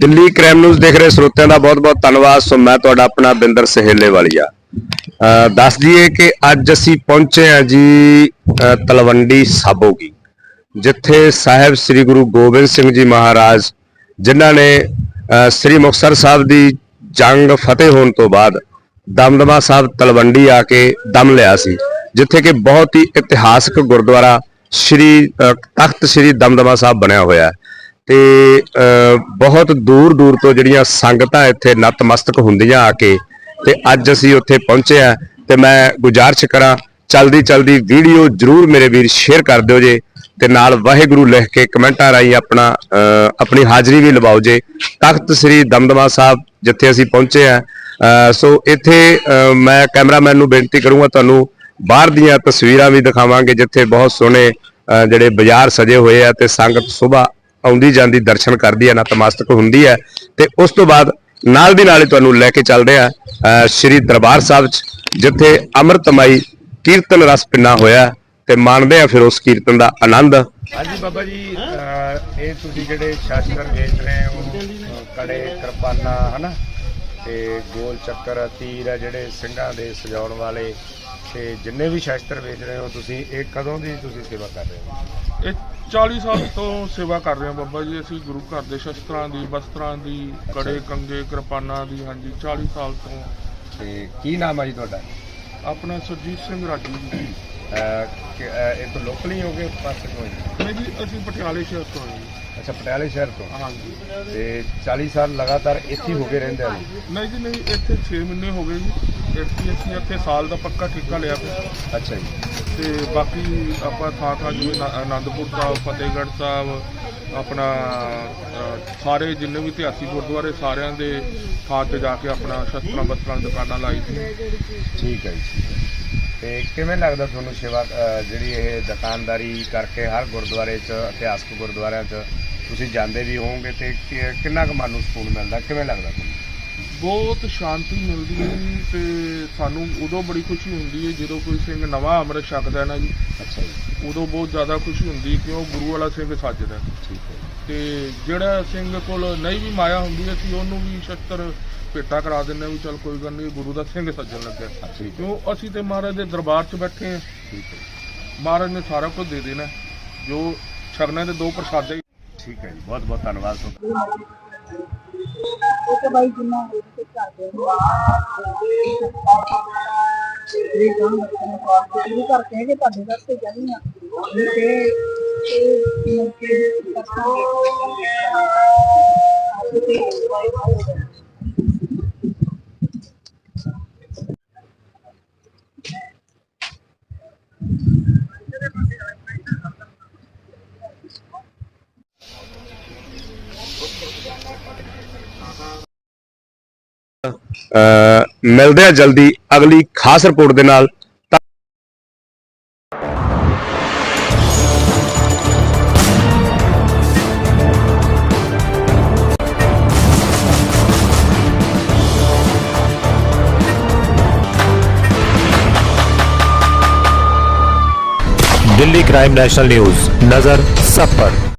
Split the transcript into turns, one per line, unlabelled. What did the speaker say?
Delhi crime news ਦੇਖ ਰਹੇ ਸਰੋਤਿਆਂ ਦਾ ਬਹੁਤ-ਬਹੁਤ ਧੰਨਵਾਦ। ਸੋ ਮੈਂ ਤੁਹਾਡਾ ਆਪਣਾ ਬਿੰਦਰ ਸਹੇਲੇ ਵਾਲੀਆ ਅਹ ਦੱਸ ਦਈਏ ਕਿ ਅੱਜ ਅਸੀਂ ਪਹੁੰਚੇ ਹਾਂ ਜੀ ਤਲਵੰਡੀ ਸਾਬੋਗੀ, ਜਿੱਥੇ ਸਾਹਿਬ ਸ੍ਰੀ ਗੁਰੂ ਗੋਬਿੰਦ ਸਿੰਘ ਜੀ ਮਹਾਰਾਜ, ਜਿਨ੍ਹਾਂ ਨੇ ਸ੍ਰੀ ਮੁਕਤਸਰ ਸਾਹਿਬ ਦੀ ਜੰਗ ਫਤਿਹ ਹੋਣ ਤੋਂ ਬਾਅਦ ਦਮਦਮਾ ਸਾਹਿਬ ਤਲਵੰਡੀ ਆ ਕੇ ਦਮ ਲਿਆ ਸੀ, ਜਿੱਥੇ ਕਿ ਬਹੁਤ ਹੀ ਇਤਿਹਾਸਕ ਗੁਰਦੁਆਰਾ ਸ੍ਰੀ ਤਖਤ ਸ੍ਰੀ ਦਮਦਮਾ ਸਾਹਿਬ ਬਣਿਆ ਹੋਇਆ ਹੈ। ਤੇ ਬਹੁਤ ਦੂਰ ਦੂਰ ਤੋਂ ਜਿਹੜੀਆਂ ਸੰਗਤਾਂ ਇੱਥੇ ਨਤਮਸਤਕ ਹੁੰਦੀਆਂ ਆ ਕੇ ਤੇ ਅੱਜ ਅਸੀਂ ਉੱਥੇ ਪਹੁੰਚੇ ਆ ਤੇ ਮੈਂ ਗੁਜ਼ਾਰਿਸ਼ ਕਰਾਂ, ਚਲਦੀ ਚਲਦੀ ਵੀਡੀਓ ਜਰੂਰ ਮੇਰੇ ਵੀਰ ਸ਼ੇਅਰ ਕਰ ਦਿਓ ਜੇ ਤੇ ਨਾਲ ਵਾਹਿਗੁਰੂ ਲਿਖ ਕੇ ਕਮੈਂਟਾਂ ਰਾਹੀਂ ਆਪਣਾ ਆਪਣੀ ਹਾਜ਼ਰੀ ਵੀ ਲਵਾਓ ਜੇ। ਤਖਤ ਸ੍ਰੀ ਦਮਦਮਾ ਸਾਹਿਬ ਜਿੱਥੇ ਅਸੀਂ ਪਹੁੰਚੇ ਆ ਸੋ ਇੱਥੇ ਮੈਂ ਕੈਮਰਾਮੈਨ ਨੂੰ ਬੇਨਤੀ ਕਰੂੰਗਾ ਤੁਹਾਨੂੰ ਬਾਹਰ ਦੀਆਂ ਤਸਵੀਰਾਂ ਵੀ ਦਿਖਾਵਾਂਗੇ ਜਿੱਥੇ ਬਹੁਤ ਸੋਹਣੇ ਜਿਹੜੇ ਬਾਜ਼ਾਰ ਸਜੇ ਹੋਏ ਆ ਤੇ ਸੰਗਤ ਸੁਬਾ ਆਉਂਦੀ ਜਾਂਦੀ ਦਰਸ਼ਨ ਕਰਦੀ ਹੈ, ਨਤਮਸਤਕ ਹੁੰਦੀ ਹੈ ਤੇ ਉਸ ਤੋਂ ਬਾਅਦ ਨਾਲ ਦੀ ਨਾਲ ਹੀ ਤੁਹਾਨੂੰ ਲੈ ਕੇ ਚੱਲਦੇ ਆ ਸ਼੍ਰੀ ਦਰਬਾਰ ਸਾਹਿਬ ਜਿੱਥੇ ਅੰਮ੍ਰਿਤਮਈ ਕੀਰਤਨ ਰਸ ਪਿੰਨਾ ਹੋਇਆ ਤੇ ਮਾਣਦੇ ਆ ਫਿਰ ਉਸ ਕੀਰਤਨ ਦਾ ਆਨੰਦ। ਹਾਂਜੀ ਬਾਬਾ ਜੀ ਇਹ ਤੁਸੀਂ ਜਿਹੜੇ ਸ਼ਾਸਤਰ ਵੇਚ ਰਹੇ ਹੋ ਕੜੇ, ਕਿਰਪਾਨਾਂ, ਹਨਾ? ਤੇ ਗੋਲ ਚੱਕਰ, ਤੀਰ ਆ ਜਿਹੜੇ ਸਿੰਘਾਂ ਦੇ ਸਜਾਉਣ ਵਾਲੇ ਤੇ ਜਿੰਨੇ ਵੀ ਸ਼ਾਸਤਰ ਵੇਚ ਰਹੇ ਹੋ ਤੁਸੀਂ ਇਹ ਕਦੋਂ ਦੀ ਤੁਸੀਂ ਸੇਵਾ ਕਰ ਰਹੇ ਹੋ?
ਇਹ 40 ਸਾਲ ਤੋਂ ਸੇਵਾ ਕਰ ਰਹੇ ਹਾਂ ਬਾਬਾ ਜੀ। ਅਸੀਂ ਗੁਰੂ ਘਰ ਦੇ ਸ਼ਸਤਰਾਂ ਦੀ ਵਸਤਰਾਂ ਦੀ ਕੜੇ ਕੰਗੇ ਕਿਰਪਾਨਾਂ ਦੀ ਹਾਂਜੀ 40 ਸਾਲ ਤੋਂ।
ਤੇ ਕੀ ਨਾਮ ਹੈ ਜੀ ਤੁਹਾਡਾ?
ਆਪਣਾ ਸੁਰਜੀਤ ਸਿੰਘ ਰਾਜੂ ਜੀ।
ਅਹ, ਕਿ, ਅਹ, ਇਹ ਤਾਂ ਲੋਕਲ ਹੀ ਹੋਗੇ ਪਾਸੇ ਤੋਂ ਹੀ?
ਨਹੀਂ ਜੀ ਅਸੀਂ ਪਟਿਆਲੇ ਸ਼ਹਿਰ ਤੋਂ ਹਾਂ ਜੀ।
ਅੱਛਾ ਪਟਿਆਲੇ ਸ਼ਹਿਰ ਤੋਂ?
ਹਾਂਜੀ।
ਤੇ 40 ਸਾਲ ਲਗਾਤਾਰ ਇੱਥੇ ਹੀ ਹੋ ਕੇ ਰਹਿੰਦੇ ਆ ਜੀ?
ਨਹੀਂ ਜੀ ਨਹੀਂ ਇੱਥੇ 6 ਮਹੀਨੇ ਹੋ ਗਏ ਜੀ। ਅਸੀਂ ਇੱਥੇ ਸਾਲ ਦਾ ਪੱਕਾ ਠੇਕਾ ਲਿਆ ਪਿਆ
ਅੱਛਾ ਜੀ।
ਤੇ ਬਾਕੀ ਆਪਾਂ ਥਾਂ ਥਾਂ ਜਿਵੇਂ ਨਾ- ਆਨੰਦਪੁਰ ਸਾਹਿਬ ਫਤਿਹਗੜ੍ਹ ਸਾਹਿਬ ਆਪਣਾ ਅ, ਸਾਰੇ ਜਿੰਨੇ ਵੀ ਇਤਿਹਾਸਿਕ ਗੁਰਦੁਆਰੇ ਸਾਰਿਆਂ ਦੇ ਥਾਂ ਤੇ ਜਾ ਕੇ ਆਪਣਾ ਸ਼ਸਤਰਾਂ ਬਸਤਰਾਂ ਦੀ ਦੁਕਾਨਾਂ ਲਾਈ ਸੀ।
ਠੀਕ ਹੈ ਜੀ ਠੀਕ ਹੈ। ਤੇ ਕਿਵੇਂ ਲੱਗਦਾ ਤੁਹਾਨੂੰ ਸੇਵਾ ਅਹ, ਜਿਹੜੀ ਇਹ ਦੁਕਾਨਦਾਰੀ ਕਰਕੇ ਹਰ ਗੁਰਦੁਆਰੇ 'ਚ ਇਤਿਹਾਸਕ ਗੁਰਦੁਆਰਿਆਂ 'ਚ ਤੁਸੀਂ ਜਾਂਦੇ ਵੀ ਹੋਵੋਗੇ ਤੇ ਕਿ- ਕਿੰਨਾ ਕੁ ਮਨ ਨੂੰ ਸਕੂਨ ਮਿਲਦਾ? ਕਿਵੇਂ ਲੱਗਦਾ ਤੁਹਾਨੂੰ?
ਬਹੁਤ ਸ਼ਾਂਤੀ ਮਿਲਦੀ ਹੈ ਜੀ ਤੇ ਸਾਨੂੰ ਉਦੋਂ ਬੜੀ ਖੁਸ਼ੀ ਹੁੰਦੀ ਹੈ ਜਦੋਂ ਕੋਈ ਸਿੰਘ ਨਵਾਂ ਅੰਮ੍ਰਿਤ ਛਕਦਾ ਹੈ ਨਾ ਜੀ।
ਅੱਛਾ ਜੀ।
ਉਦੋਂ ਬਹੁਤ ਜ਼ਿਆਦਾ ਖੁਸ਼ੀ ਹੁੰਦੀ ਹੈ ਕਿ ਉਹ ਗੁਰੂ ਵਾਲਾ ਸਿੰਘ ਸੱਜਦਾ।
ਠੀਕ ਹੈ
ਤੇ ਜਿਹੜਾ ਸਿੰਘ ਕੋਲ ਨਹੀਂ ਵੀ ਮਾਇਆ ਹੁੰਦੀ ਅਸੀਂ ਉਹਨੂੰ ਵੀ ਸ਼ਸਤਰ ਭੇਟਾ ਕਰਾ ਦਿੰਦੇ ਹਾਂ ਵੀ ਚਲ ਕੋਈ ਗੱਲ ਨਹੀਂ ਗੁਰੂ ਦਾ ਸਿੰਘ ਸੱਜਣ ਲੱਗਿਆ। ਕਿਉਂ ਅਸੀਂ ਤੇ ਮਹਾਰਾਜ ਦੇ ਦਰਬਾਰ 'ਚ ਬੈਠੇ ਹਾਂ।
ਠੀਕ ਹੈ
ਮਹਾਰਾਜ ਨੇ ਸਾਰਾ ਕੁਝ ਦੇ ਦੇਣਾ। ਜੋ ਛਕਣਾ ਦੇ ਦੋ ਪ੍ਰਸਾਦੇ
ਠੀਕ ਹੈ ਜੀ। ਬਹੁਤ ਬਹੁਤ ਧੰਨਵਾਦ ਤੁਹਾਡਾ।
ਉਹ ਤਾਂ ਬਾਈ ਜਿੰਨਾ ਹੋ ਸਕੇ ਕਰਦੇ ਇਹ ਗਾਂ ਬੱਚੇ ਨੂੰ ਕਾਲ ਤੇ। ਸ਼ੁਰੂ ਕਰਕੇ ਹੈਗੇ ਤੁਹਾਡੇ ਵਾਸਤੇ ਜਾਨੀ ਆ। ਤੇ ਇਹ ਮੁਕੇ
ਅਹ, ਮਿਲਦੇ ਆ ਜਲਦੀ ਅਗਲੀ ਖਾਸ ਰਿਪੋਰਟ ਦੇ ਨਾਲ
दिल्ली क्राइम नेशनल न्यूज नजर सब पर